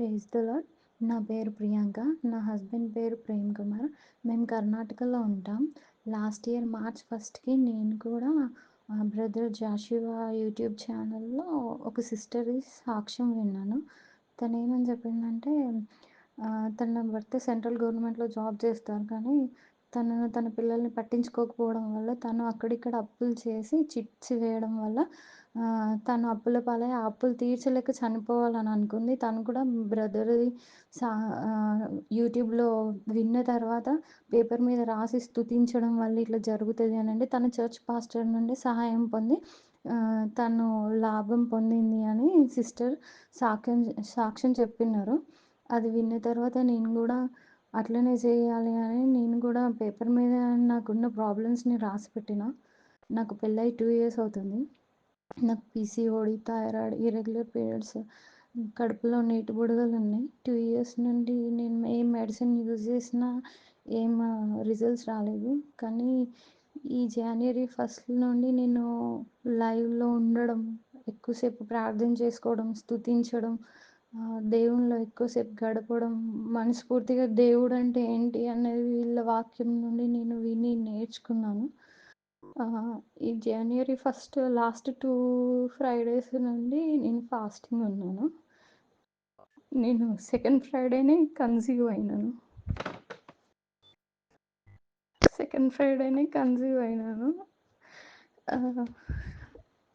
Praise the lord నా పేరు ప్రియాంక నా హస్బెండ్ పేరు ప్రేమ్ కుమార్. మేము కర్ణాటకలో ఉంటాం. లాస్ట్ ఇయర్ మార్చ్ ఫస్ట్కి నేను కూడా బ్రదర్ జాషువా యూట్యూబ్ ఛానల్లో ఒక సిస్టర్ సాక్ష్యం విన్నాను. తను ఏమని చెప్పిందంటే తన భర్త సెంట్రల్ గవర్నమెంట్లో జాబ్ చేస్తారు కానీ తను తన పిల్లల్ని పట్టించుకోకపోవడం వల్ల తను అక్కడిక్కడ అప్పులు చేసి చిట్స్ వేయడం వల్ల తను అప్పుల పాలై ఆ అప్పులు తీర్చలేక చనిపోవాలని అనుకుంది. తను కూడా బ్రదర్ది సా యూట్యూబ్లో విన్న తర్వాత పేపర్ మీద రాసి స్థుతించడం వల్ల ఇట్లా జరుగుతుంది అని అంటే తన చర్చ్ పాస్టర్ నుండి సహాయం పొంది తను లాభం పొందింది అని సిస్టర్ సాక్ష్యం సాక్ష్యం చెప్పినారు. అది విన్న తర్వాత నేను కూడా అట్లనే చేయాలి అని నేను కూడా పేపర్ మీద నాకున్న ప్రాబ్లమ్స్ని రాసి పెట్టిన. నాకు పెళ్ళై టూ ఇయర్స్ అవుతుంది. నాకు పీసీఓడి థైరాయిడ్ ఇర్రెగ్యులర్ పీరియడ్స్ కడుపులో నీటి బుడగలు ఉన్నాయి. టూ ఇయర్స్ నుండి నేను ఏ మెడిసిన్ యూజ్ చేసినా ఏం రిజల్ట్స్ రాలేదు. కానీ ఈ జనవరి ఫస్ట్ నుండి నేను లైవ్లో ఉండడం ఎక్కువసేపు ప్రార్థన చేసుకోవడం స్థుతించడం దేవునిలో ఎక్కువసేపు గడపడం మనస్ఫూర్తిగా దేవుడు అంటే ఏంటి అనేది వీళ్ళ వాక్యం నుండి నేను విని నేర్చుకున్నాను. ఈ జనవరి ఫస్ట్ లాస్ట్ టూ ఫ్రైడేస్ నుండి నేను ఫాస్టింగ్ ఉన్నాను. నేను సెకండ్ ఫ్రైడేనే కన్సీవ్ అయినాను. సెకండ్ ఫ్రైడేనే కన్సీవ్ అయినాను.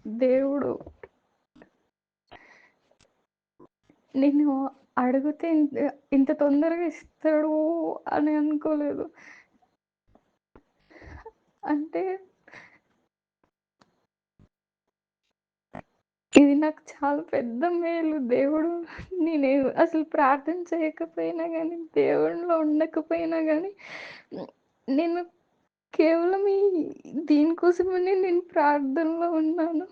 దేవుడు నేను అడిగితే ఇంత ఇంత తొందరగా ఇస్తాడు అని అనుకోలేదు. అంటే నాకు చాలా పెద్ద మేలు. దేవుడు నేను అసలు ప్రార్థన చేయకపోయినా కానీ దేవుడిలో ఉండకపోయినా కానీ నేను కేవలం ఈ దీనికోసమనే నేను ప్రార్థనలో ఉన్నాను.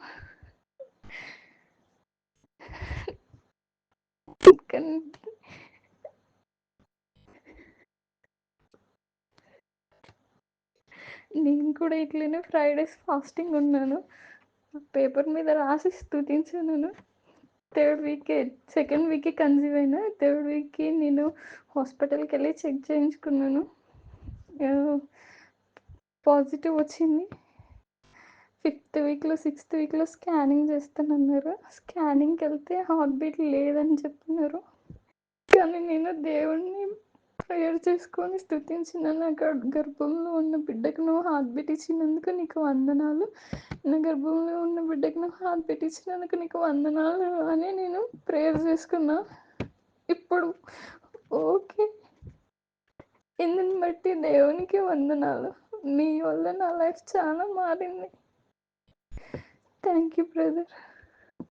కానీ నేను కూడా ఇట్లనే ఫ్రైడేస్ ఫాస్టింగ్ ఉన్నాను. పేపర్ మీద రాసి స్థుతించాను థర్డ్ వీక్కి సెకండ్ వీక్కి కన్సీవ్ అయినా థర్డ్ వీక్కి నేను హాస్పిటల్కి వెళ్ళి చెక్ చేయించుకున్నాను. పాజిటివ్ వచ్చింది. ఫిఫ్త్ వీక్లో సిక్స్త్ వీక్లో స్కానింగ్ చేస్తానన్నారు. స్కానింగ్కి వెళ్తే హార్ట్ బీట్ లేదని చెప్తున్నారు కానీ నేను దేవుణ్ణి ప్రేయర్ చేసుకొని స్థుతించిన నా గర్భంలో ఉన్న బిడ్డకు నువ్వు హార్ట్ బీట్ ఇచ్చినందుకు నీకు వందనాలు. నా గర్భంలో ఉన్న బిడ్డకు నువ్వు హార్ట్ బీట్ ఇచ్చినందుకు నీకు వందనాలు అని నేను ప్రేయర్ చేసుకున్నా. ఇప్పుడు ఓకే. ఇందుని బట్టి దేవునికి వందనాలు. మీ వల్ల నా లైఫ్ చాలా మారింది. Thank you brother